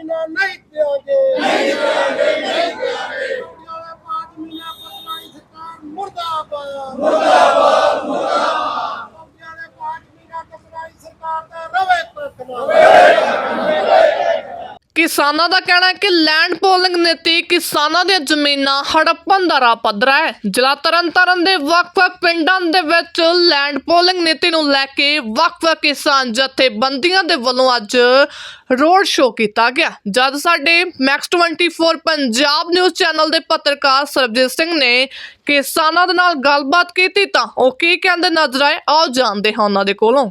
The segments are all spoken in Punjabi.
in our night, Bill Gates. ਕਿਸਾਨਾਂ ਦਾ ਕਹਿਣਾ ਹੈ ਕਿ ਲੈਂਡ ਪੋਲਿੰਗ ਨੀਤੀ ਕਿਸਾਨਾਂ ਦੀਆਂ ਜ਼ਮੀਨਾਂ ਹੜੱਪਣ ਦਾ ਰਾਹ ਪੱਧਰਾ ਹੈ। ਜ਼ਿਲ੍ਹਾ ਤਰਨਤਾਰਨ ਦੇ ਵੱਖ-ਵੱਖ ਪਿੰਡਾਂ ਦੇ ਵਿੱਚ ਲੈਂਡ ਪੋਲਿੰਗ ਨੀਤੀ ਨੂੰ ਲੈ ਕੇ ਵੱਖ-ਵੱਖ ਕਿਸਾਨ ਜਥੇਬੰਦੀਆਂ ਦੇ ਵੱਲੋਂ ਅੱਜ ਰੋਡ ਸ਼ੋਅ ਕੀਤਾ ਗਿਆ। ਜਦ ਸਾਡੇ ਮੈਕਸ 24 ਪੰਜਾਬ ਨਿਊਜ਼ ਚੈਨਲ ਦੇ ਪੱਤਰਕਾਰ ਸਰਬਜੀਤ ਸਿੰਘ ਨੇ ਕਿਸਾਨਾਂ ਦੇ ਨਾਲ ਗੱਲਬਾਤ ਕੀਤੀ ਤਾਂ ਉਹ ਕੀ ਕਹਿੰਦੇ ਨਜ਼ਰ ਆਏ? ਆਓ ਜਾਣਦੇ ਹਾਂ ਉਹਨਾਂ ਦੇ ਕੋਲੋਂ।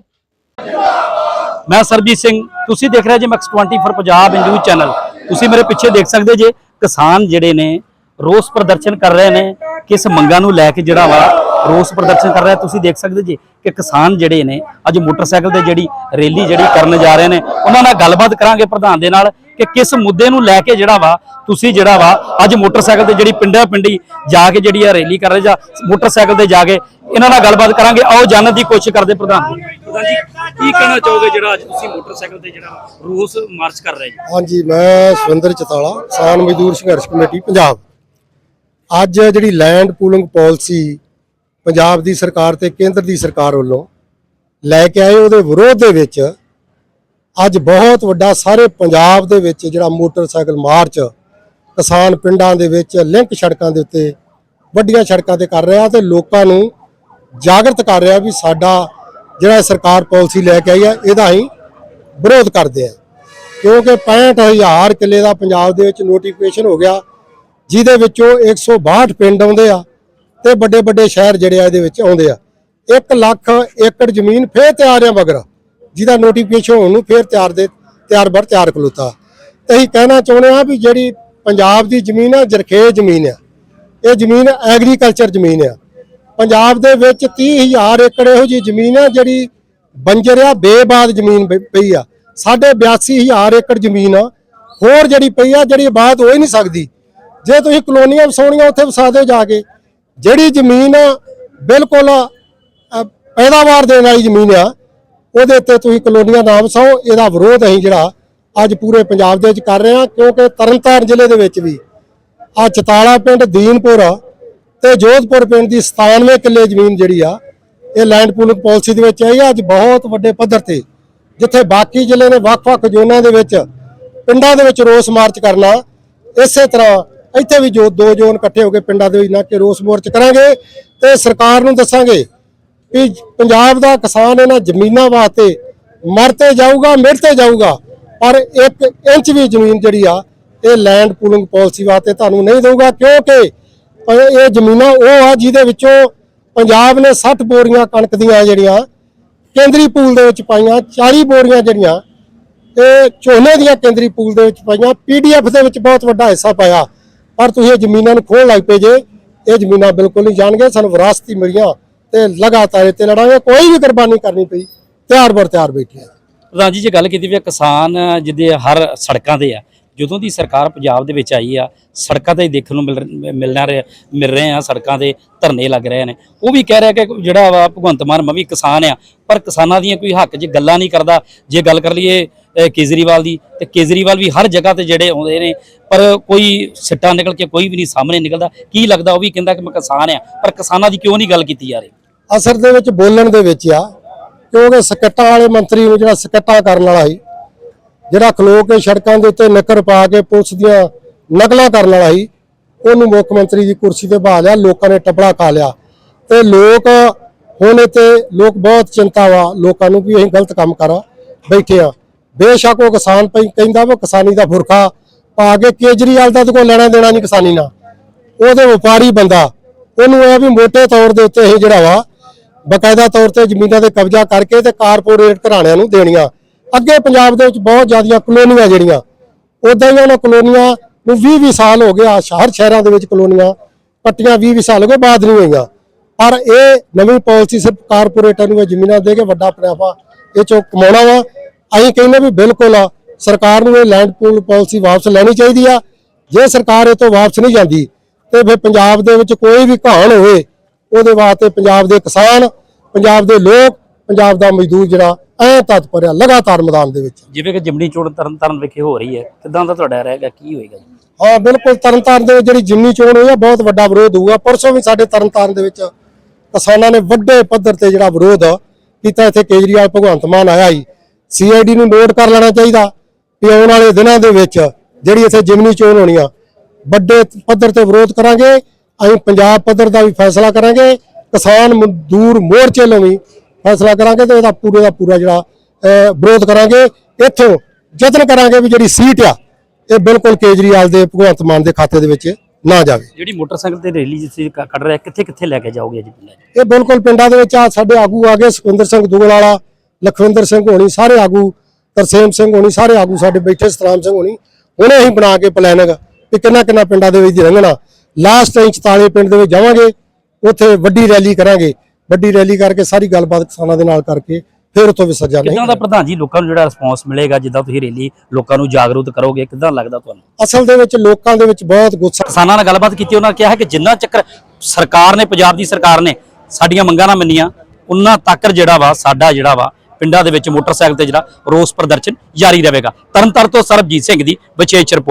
ਮੈਂ ਸਰਬਜੀਤ ਸਿੰਘ, ਤੁਸੀਂ ਦੇਖ ਰਹੇ ਜੇ ਮੈਕਸ 24 ਪੰਜਾਬ ਨਿਊਜ਼ ਚੈਨਲ ਤੁਸੀਂ ਮੇਰੇ ਪਿੱਛੇ ਦੇਖ ਸਕਦੇ ਜੇ ਕਿਸਾਨ ਜਿਹੜੇ ਨੇ, ਰੋਸ ਪ੍ਰਦਰਸ਼ਨ ਕਰ ਰਹੇ ਨੇ, ਕਿਸ ਮੰਗਾਂ ਨੂੰ ਲੈ ਕੇ ਜਿਹੜਾ ਵਾ ਰੋਸ ਪ੍ਰਦਰਸ਼ਨ ਕਰ ਰਿਹਾ, ਤੁਸੀਂ ਦੇਖ ਸਕਦੇ ਜੇ ਕਿ ਕਿਸਾਨ ਜਿਹੜੇ ਨੇ, ਅੱਜ ਮੋਟਰਸਾਈਕਲ ਤੇ ਜਿਹੜੀ ਰੈਲੀ ਜਿਹੜੀ ਕਰਨ ਜਾ ਰਹੇ ਨੇ, ਉਹਨਾਂ ਨਾਲ ਗੱਲਬਾਤ ਕਰਾਂਗੇ ਪ੍ਰਧਾਨ ਦੇ ਨਾਲ ਕਿ ਕਿਸ ਮੁੱਦੇ ਨੂੰ ਲੈ ਕੇ ਜਿਹੜਾ ਵਾ ਤੁਸੀਂ ਜਿਹੜਾ ਵਾ ਅੱਜ ਮੋਟਰਸਾਈਕਲ ਤੇ ਜਿਹੜੀ ਪਿੰਡਾਂ ਪਿੰਡੀ ਜਾ ਕੇ ਜਿਹੜੀ ਆ ਰੈਲੀ ਕਰ ਰਹੇ ਜਾਂ ਮੋਟਰਸਾਈਕਲ ਤੇ ਜਾ ਕੇ ਇਹਨਾਂ ਨਾਲ ਗੱਲਬਾਤ ਕਰਾਂਗੇ। ਆਓ ਜਾਣਨ ਦੀ ਕੋਸ਼ਿਸ਼ ਕਰਦੇ ਪ੍ਰਧਾਨ। ਪ੍ਰਧਾਨ ਜੀ ਕੀ ਕਹਿਣਾ ਚਾਹੋਗੇ ਜਿਹੜਾ ਅੱਜ ਤੁਸੀਂ ਮੋਟਰਸਾਈਕਲ ਤੇ ਜਿਹੜਾ ਰੋਸ ਮਾਰਚ ਕਰ ਰਹੇ ਜੀ ਹਾਂਜੀ, ਮੈਂ ਸੁਰਿੰਦਰ ਚਤਾਲਾ, ਕਿਸਾਨ ਮਜ਼ਦੂਰ ਸੰਘਰਸ਼ ਕਮੇਟੀ, ਪੰਜਾਬ। ਅੱਜ ਜਿਹੜੀ ਲੈਂਡ ਪੂਲਿੰਗ ਪਾਲਿਸੀ ਪੰਜਾਬ ਦੀ ਸਰਕਾਰ ਤੇ ਕੇਂਦਰ ਦੀ ਸਰਕਾਰ ਵੱਲੋਂ ਲੈ ਕੇ ਆਏ, ਉਹਦੇ ਵਿਰੋਧ ਦੇ ਵਿੱਚ ਅੱਜ ਬਹੁਤ ਵੱਡਾ ਸਾਰੇ ਪੰਜਾਬ ਦੇ ਵਿੱਚ ਜਿਹੜਾ ਮੋਟਰਸਾਈਕਲ ਮਾਰਚ ਕਿਸਾਨ ਪਿੰਡਾਂ ਦੇ ਵਿੱਚ ਲਿੰਕ ਸੜਕਾਂ ਦੇ ਉੱਤੇ ਵੱਡੀਆਂ ਸੜਕਾਂ ਤੇ ਕਰ ਰਿਹਾ ਤੇ ਲੋਕਾਂ ਨੂੰ ਜਾਗਰਤ ਕਰ ਰਿਹਾ ਵੀ ਸਾਡਾ ਜਿਹੜਾ ਸਰਕਾਰ ਪਾਲਿਸੀ ਲੈ ਕੇ ਆਈ ਹੈ, ਇਹਦਾ ਹੀ ਵਿਰੋਧ ਕਰਦੇ ਆ ਕਿਉਂਕਿ 65000 ਕਿੱਲੇ ਦਾ ਪੰਜਾਬ ਦੇ ਵਿੱਚ ਨੋਟੀਫਿਕੇਸ਼ਨ ਹੋ ਗਿਆ, ਜਿਹਦੇ ਵਿੱਚੋਂ 162 ਪਿੰਡ ਆਉਂਦੇ ਆ ਤੇ ਵੱਡੇ ਵੱਡੇ ਸ਼ਹਿਰ ਜਿਹੜੇ ਆ ਇਹਦੇ ਵਿੱਚ ਆਉਂਦੇ ਆ। 1 ਲੱਖ ਏਕੜ ਜ਼ਮੀਨ ਫੇਰ ਤਿਆਰ ਆ ਮਗਰ, ਜਿਹਦਾ ਨੋਟੀਫਿਕੇਸ਼ਨ ਹੋਣ ਨੂੰ ਫੇਰ ਤਿਆਰ ਦੇ, ਤਿਆਰ ਬਰ ਤਿਆਰ ਖਲੋਤਾ। ਤੇ ਅਸੀਂ ਕਹਿਣਾ ਚਾਹੁੰਦੇ ਆ ਵੀ ਜਿਹੜੀ ਪੰਜਾਬ ਦੀ ਜ਼ਮੀਨ ਆ ਜਰਖੇ ਜ਼ਮੀਨ ਆ, ਇਹ ਜ਼ਮੀਨ ਐਗਰੀਕਲਚਰ ਜ਼ਮੀਨ ਆ। ਪੰਜਾਬ ਦੇ ਵਿੱਚ 30000 ਏਕੜ ਇਹੋ ਜੀ ਜ਼ਮੀਨ ਆ ਜਿਹੜੀ ਬੰਜਰ ਆ ਬੇਬਾਦ ਜ਼ਮੀਨ ਪਈ- ਪਈ ਆ। ਸਾਡੇ 82000 ਏਕੜ ਜ਼ਮੀਨ ਆ। ਹੋਰ ਜਿਹੜੀ ਪਈ ਆ, ਜਿਹੜੀ ਆਬਾਦ ਹੋ ਹੀ ਨਹੀਂ ਸਕਦੀ। ਜੇ ਤੁਸੀਂ ਕਲੋਨੀਆਂ ਵਸਾਉਣੀਆਂ, ਉੱਥੇ ਵਸਾ ਦਿਓ ਜਾ ਕੇ। ਜਿਹੜੀ ਜ਼ਮੀਨ ਆ, ਬਿਲਕੁਲ ਪੈਦਾਵਾਰ ਦੇਣ ਵਾਲੀ ਜ਼ਮੀਨ ਆ, ਉਹਦੇ ਉੱਤੇ ਤੁਸੀਂ ਕਲੋਨੀਆਂ ਨਾ ਵਸਾਓ। ਇਹਦਾ ਵਿਰੋਧ ਅਸੀਂ ਜਿਹੜਾ ਅੱਜ ਪੂਰੇ ਪੰਜਾਬ ਦੇ ਵਿੱਚ ਕਰ ਰਹੇ ਹਾਂ ਕਿਉਂਕਿ ਤਰਨਤਾਰਨ ਜ਼ਿਲ੍ਹੇ ਦੇ ਵਿੱਚ ਵੀ ਆ ਚਤਾਲਾ ਪਿੰਡ ਦੀਨਪੁਰ ਤੇ ਜੋਧਪੁਰ ਪਿੰਡ ਦੀ 97 ਕਿੱਲੇ ਜ਼ਮੀਨ ਜਿਹੜੀ ਆ, ਇਹ ਲੈਂਡ ਪੂਲਿੰਗ ਪਾਲਿਸੀ ਦੇ ਵਿੱਚ ਆਈ ਆ। ਅੱਜ ਬਹੁਤ ਵੱਡੇ ਪੱਧਰ ਤੇ ਜਿੱਥੇ ਬਾਕੀ ਜ਼ਿਲ੍ਹੇ ਨੇ ਵੱਖ-ਵੱਖ ਜ਼ੋਨਾਂ ਦੇ ਵਿੱਚ ਪਿੰਡਾਂ ਦੇ ਵਿੱਚ ਰੋਸ ਮਾਰਚ ਕਰਨਾ, ਇਸੇ ਤਰ੍ਹਾਂ ਇੱਥੇ ਵੀ ਜੋ ਦੋ ਜ਼ੋਨ ਇਕੱਠੇ ਹੋ ਕੇ ਪਿੰਡਾਂ ਦੇ ਵਿੱਚ, ਨਾ ਕਿ ਰੋਸ ਮਾਰਚ ਕਰਾਂਗੇ ਤੇ ਸਰਕਾਰ ਨੂੰ ਦੱਸਾਂਗੇ ਵੀ ਪੰਜਾਬ ਦਾ ਕਿਸਾਨ ਇਹਨਾਂ ਜ਼ਮੀਨਾਂ ਵਾਸਤੇ ਮਰਤੇ ਜਾਊਗਾ, ਮਿਰਤੇ ਜਾਊਗਾ, ਪਰ ਇੱਕ ਇੰਚ ਵੀ ਜ਼ਮੀਨ ਜਿਹੜੀ ਆ, ਇਹ ਲੈਂਡ ਪੂਲਿੰਗ ਪਾਲਿਸੀ ਵਾਸਤੇ ਤੁਹਾਨੂੰ ਨਹੀਂ ਦਊਗਾ, ਕਿਉਂਕਿ ਇਹ ਇਹ ਜ਼ਮੀਨਾਂ ਉਹ ਆ ਜਿਹਦੇ ਵਿੱਚੋਂ ਪੰਜਾਬ ਨੇ 60 ਬੋਰੀਆਂ ਕਣਕ ਦੀਆਂ ਜਿਹੜੀਆਂ ਕੇਂਦਰੀ ਪੂਲ ਦੇ ਵਿੱਚ ਪਾਈਆਂ 40 ਬੋਰੀਆਂ ਜਿਹੜੀਆਂ ਇਹ ਝੋਨੇ ਦੀਆਂ ਕੇਂਦਰੀ ਪੂਲ ਦੇ ਵਿੱਚ ਪਾਈਆਂ ਪੀਡੀਐਫ ਦੇ ਵਿੱਚ ਬਹੁਤ ਵੱਡਾ ਹਿੱਸਾ ਪਾਇਆ। ਪਰ ਤੁਸੀਂ ਇਹ ਜ਼ਮੀਨਾਂ ਨੂੰ ਖੋਹ ਲੱਗ ਪਏ ਜੇ, ਇਹ ਜ਼ਮੀਨਾਂ ਬਿਲਕੁਲ ਨਹੀਂ ਜਾਣਗੇ, ਸਾਨੂੰ ਵਿਰਾਸਤੀ ਮਿਲੀਆਂ ਤੇ ਲਗਾਤਾਰ ਇੱਥੇ ਲੜਾਂਗੇ, ਕੋਈ ਵੀ ਕੁਰਬਾਨੀ ਕਰਨੀ ਪਈ, ਤਿਆਰ ਬਰ ਤਿਆਰ ਬੈਠੇ ਆ। ਪ੍ਰਧਾਨ ਜੇ ਗੱਲ ਕੀਤੀ ਵੀ ਕਿਸਾਨ ਜਿਹਦੇ ਹਰ ਸੜਕਾਂ ਤੇ ਆ ਜਦੋਂ ਦੀ ਸਰਕਾਰ ਪੰਜਾਬ ਦੇ ਵਿੱਚ ਆਈ ਆ, ਸੜਕਾਂ ਤੇ ਹੀ ਦੇਖਣ ਨੂੰ ਮਿਲ ਮਿਲਣਾ ਰਿਹਾ, ਮਿਲ ਰਹੇ ਆ, ਸੜਕਾਂ ਦੇ ਧਰਨੇ ਲੱਗ ਰਹੇ ਨੇ। ਉਹ ਵੀ ਕਹਿ ਰਿਹਾ ਕਿ ਜਿਹੜਾ ਵਾ ਭਗਵੰਤ ਮਾਨ ਮੈਂ ਵੀ ਕਿਸਾਨ ਆ, ਪਰ ਕਿਸਾਨਾਂ ਦੀਆਂ ਕੋਈ ਹੱਕ 'ਚ ਗੱਲਾਂ ਨਹੀਂ ਕਰਦਾ। ਜੇ ਗੱਲ ਕਰ ਲਈਏ ਕੇਜਰੀਵਾਲ ਦੀ, ਤੇ ਕੇਜਰੀਵਾਲ ਵੀ ਹਰ ਜਗ੍ਹਾ ਤੇ ਜਿਹੜੇ ਆਉਂਦੇ ਨੇ, ਪਰ ਕੋਈ ਸਿੱਟਾ ਨਿਕਲ ਕੇ ਕੋਈ ਵੀ ਨਹੀਂ ਸਾਹਮਣੇ ਨਿਕਲਦਾ। ਕੀ ਲੱਗਦਾ ਉਹ ਵੀ ਕਹਿੰਦਾ ਕਿ ਮੈਂ ਕਿਸਾਨ ਆ, ਪਰ ਕਿਸਾਨਾਂ ਦੀ ਕਿਉਂ ਨਹੀਂ ਗੱਲ ਕੀਤੀ ਜਾ ਰਹੀ? ਅਸਰ ਦੇ ਵਿੱਚ ਬੋਲਣ ਦੇ ਵਿੱਚ ਆ, ਕਿਉਂਕਿ ਸਕੱਟਾਂ ਵਾਲੇ ਮੰਤਰੀ ਨੂੰ ਜਿਹੜਾ ਸਕੱਟਾਂ ਕਰਨ ਵਾਲਾ ਸੀ ਜਿਹੜਾ ਖਲੋ ਕੇ ਸੜਕਾਂ ਦੇ ਉੱਤੇ ਨਕਰ ਪਾ ਕੇ ਪੁਲਿਸ ਦੀਆਂ ਨਕਲਾਂ ਕਰਨ ਵਾਲਾ ਸੀ, ਉਹਨੂੰ ਮੁੱਖ ਮੰਤਰੀ ਦੀ ਕੁਰਸੀ ਤੇ ਬਹਾ ਲਿਆ, ਲੋਕਾਂ ਨੇ ਟਪੜਾ ਖਾ ਲਿਆ। ਤੇ ਲੋਕ ਹੁਣ ਤੇ ਲੋਕ ਬਹੁਤ ਚਿੰਤਾ ਵਾ, ਲੋਕਾਂ ਨੂੰ ਵੀ ਅਸੀਂ ਗਲਤ ਕੰਮ ਕਰਾਂ, ਬੈਠੇ ਆ ਬੇਸ਼ੱਕ ਉਹ ਕਿਸਾਨ ਪਈ, ਕਹਿੰਦਾ ਵਾ ਕਿਸਾਨੀ ਦਾ ਫੁਰਖਾ ਪਾ ਕੇ ਕੇਜਰੀਵਾਲ ਦਾ ਤਾਂ ਕੋਈ ਲੈਣਾ ਦੇਣਾ ਨਹੀਂ ਕਿਸਾਨੀ ਨਾਲ। ਉਹਦੇ ਵਪਾਰੀ ਬੰਦਾ, ਉਹਨੂੰ ਇਹ ਵੀ ਮੋਟੇ ਤੌਰ ਦੇ ਉੱਤੇ ਇਹ ਜਿਹੜਾ ਵਾ, ਬਕਾਇਦਾ ਤੌਰ ਤੇ ਜ਼ਮੀਨਾਂ ਤੇ ਕਬਜ਼ਾ ਕਰਕੇ ਤੇ ਕਾਰਪੋਰੇਟ ਘਰਾਣਿਆਂ ਨੂੰ ਦੇਣੀਆਂ। ਅੱਗੇ ਪੰਜਾਬ ਦੇ ਵਿੱਚ ਬਹੁਤ ਜ਼ਿਆਦੀਆਂ ਕਲੋਨੀਆਂ ਜਿਹੜੀਆਂ ਉਦਾਂ ਹੀ ਉਹਨਾਂ ਕਲੋਨੀਆਂ ਨੂੰ 20-20 ਸਾਲ ਹੋ ਗਿਆ ਹਰ ਸ਼ਹਿਰਾਂ ਦੇ ਵਿੱਚ ਕਲੋਨੀਆਂ, ਪੱਟੀਆਂ 20-20 ਸਾਲ ਹੋ ਗਏ, ਬਾਅਦ ਨਹੀਂ ਹੋਈਆਂ। ਪਰ ਇਹ ਨਵੀਂ ਪਾਲਿਸੀ ਸਿਰਫ ਕਾਰਪੋਰੇਟਰ ਨੂੰ ਇਹ ਜ਼ਮੀਨਾਂ ਦੇ ਕੇ ਵੱਡਾ ਪਨਾਫਾ ਇਹ ਚੋਂ ਕਮਾਉਣਾ ਵਾ। ਅਸੀਂ ਕਹਿੰਦੇ ਵੀ ਬਿਲਕੁਲ ਸਰਕਾਰ ਨੂੰ ਇਹ ਲੈਂਡ ਪੂਲ ਪਾਲਿਸੀ ਵਾਪਸ ਲੈਣੀ ਚਾਹੀਦੀ ਆ। ਜੇ ਸਰਕਾਰ ਇਹ ਤੋਂ ਵਾਪਸ ਨਹੀਂ ਜਾਂਦੀ, ਤੇ ਫਿਰ ਪੰਜਾਬ ਦੇ ਵਿੱਚ ਕੋਈ ਵੀ ਘਾਣ ਹੋਵੇ, ਉਹਦੇ ਵਾਸਤੇ ਪੰਜਾਬ ਦੇ ਕਿਸਾਨ, ਪੰਜਾਬ ਦੇ ਲੋਕ ਪੰਜਾਬ ਦਾ ਮਜ਼ਦੂਰ ਜਿਹੜਾ ਐ ਤਤਪਰ ਆ ਲਗਾਤਾਰ ਮੈਦਾਨ ਦੇ ਵਿੱਚ। ਜਿਵੇਂ ਕਿ ਜਿਮਨੀ ਚੋਣ ਤਰਨ ਤਾਰਨ ਵਿਖੇ ਹੋ ਰਹੀ ਹੈ ਕਿਦਾਂ ਦਾ ਤੁਹਾਡਾ ਰਹੇਗਾ ਕੀ ਹੋਏਗਾ ਜੀ? ਹਾਂ ਬਿਲਕੁਲ ਤਰਨਤਾਰਨ ਦੇ ਵਿੱਚ ਜਿਹੜੀ ਜਿਮਨੀ ਚੋਣ ਹੋਈ ਆ ਬਹੁਤ ਵੱਡਾ ਵਿਰੋਧ ਹੋਊਗਾ। ਪਰਸੋਂ ਵੀ ਸਾਡੇ ਤਰਨਤਾਰਨ ਦੇ ਵਿੱਚ ਕਿਸਾਨਾਂ ਨੇ ਵੱਡੇ ਪੱਧਰ ਤੇ ਜਿਹੜਾ ਵਿਰੋਧ ਕੀਤਾ। ਇੱਥੇ ਕੇਜਰੀਵਾਲ ਭਗਵੰਤ ਮਾਨ ਆਇਆ ਹੀ ਸੀਆਈਡੀ ਨੂੰ ਨੋਟ ਕਰ ਲੈਣਾ ਚਾਹੀਦਾ ਕਿ ਆਉਣ ਵਾਲੇ ਦਿਨਾਂ ਦੇ ਵਿੱਚ ਜਿਹੜੀ ਇੱਥੇ ਜਿਮਨੀ ਚੋਣ ਹੋਣੀ ਆ ਵੱਡੇ ਪੱਧਰ ਤੇ ਵਿਰੋਧ ਕਰਾਂਗੇ। ਅਸੀਂ ਪੰਜਾਬ ਪੱਧਰ ਦਾ ਵੀ ਫੈਸਲਾ ਕਰਾਂਗੇ। ਕਿਸਾਨ ਮਜ਼ਦੂਰ ਮੋਰਚੇ ਨੂੰ ਵੀ ਫੈਸਲਾ ਕਰਾਂਗੇ ਤੇ ਇਹਦਾ ਪੂਰੇ ਦਾ ਪੂਰਾ ਜਿਹੜਾ ਵਿਰੋਧ ਕਰਾਂਗੇ। ਇੱਥੋਂ ਯਤਨ ਕਰਾਂਗੇ ਵੀ ਜਿਹੜੀ ਸੀਟ ਆ ਇਹ ਬਿਲਕੁਲ ਕੇਜਰੀਵਾਲ ਦੇ ਭਗਵੰਤ ਮਾਨ ਦੇ ਖਾਤੇ ਦੇ ਵਿੱਚ ਨਾ ਜਾਵੇ। ਜਿਹੜੀ ਮੋਟਰਸਾਈਕਲ ਤੇ ਰੈਲੀ ਜਿੱਥੇ ਕੱਢ ਰਿਹਾ ਕਿੱਥੇ ਕਿੱਥੇ ਲੈ ਕੇ ਜਾਓਗੇ ਜੀ ਇਹ ਬਿਲਕੁਲ ਪਿੰਡਾਂ ਦੇ ਵਿੱਚ ਆ ਸਾਡੇ ਆਗੂ ਆ ਗਏ ਸੁਖਵਿੰਦਰ ਸਿੰਘ ਦੁਗਲ ਵਾਲਾ ਲਖਵਿੰਦਰ ਸਿੰਘ ਹੋਣੀ ਸਾਰੇ ਆਗੂ ਤਰਸੇਮ ਸਿੰਘ ਹੋਣੀ ਸਾਰੇ ਆਗੂ ਸਾਡੇ ਬੈਠੇ ਸਤਰਾਮ ਸਿੰਘ ਹੋਣੀ। ਉਹਨੇ ਅਸੀਂ ਬਣਾ ਕੇ ਪਲਾਨਿੰਗ ਕਿ ਕਿੰਨਾ ਕਿੰਨਾ ਪਿੰਡਾਂ ਦੇ ਵਿੱਚ ਦੀ ਲੰਘਣਾ। ਲਾਸਟ ਇੰਚ ਤਾਲੇ ਪਿੰਡ ਦੇ ਵਿੱਚ ਜਾਵਾਂਗੇ ਉੱਥੇ ਵੱਡੀ ਰੈਲੀ ਕਰਾਂਗੇ। ਵੱਡੀ ਰੈਲੀ ਕਰਕੇ ਸਾਰੀ ਗੱਲਬਾਤ ਕਿਸਾਨਾਂ ਦੇ ਨਾਲ ਕਰਕੇ ਫਿਰ ਉੱਥੋਂ ਵਿਸਰਜਨ ਨਹੀਂ ਕਿਦਾਂ ਦਾ ਪ੍ਰਧਾਨ ਜੀ ਲੋਕਾਂ ਨੂੰ ਜਿਹੜਾ ਰਿਸਪੌਂਸ ਮਿਲੇਗਾ ਜਿੱਦਾਂ ਤੁਸੀਂ ਰੈਲੀ ਲੋਕਾਂ ਨੂੰ ਜਾਗਰੂਕ ਕਰੋਗੇ ਕਿਦਾਂ ਲੱਗਦਾ ਤੁਹਾਨੂੰ? ਅਸਲ ਦੇ ਵਿੱਚ ਲੋਕਾਂ ਦੇ ਵਿੱਚ ਬਹੁਤ ਗੁੱਸਾ ਕਿਸਾਨਾਂ ਨਾਲ ਗੱਲਬਾਤ ਕੀਤੀ ਉਹਨਾਂ ਕਿਹਾ ਹੈ ਕਿ ਜਿੰਨਾ ਚੱਕਰ ਸਰਕਾਰ ਨੇ ਪੰਜਾਬ ਦੀ ਸਰਕਾਰ ਨੇ ਸਾਡੀਆਂ ਮੰਗਾਂ ਨਾ ਮੰਨੀਆਂ ਉਹਨਾਂ ਤੱਕ ਜਿਹੜਾ ਵਾ ਸਾਡਾ ਜਿਹੜਾ ਵਾ ਪਿੰਡਾਂ ਦੇ ਵਿੱਚ ਮੋਟਰਸਾਈਕਲ ਤੇ ਜਿਹੜਾ ਰੋਸ ਪ੍ਰਦਰਸ਼ਨ ਜਾਰੀ ਰਹੇਗਾ। ਤਰਨਤਾਰਨ ਤੋਂ ਸਰਬਜੀਤ ਸਿੰਘ ਦੀ ਵਿਸ਼ੇਸ਼ ਰਿਪੋਰਟ।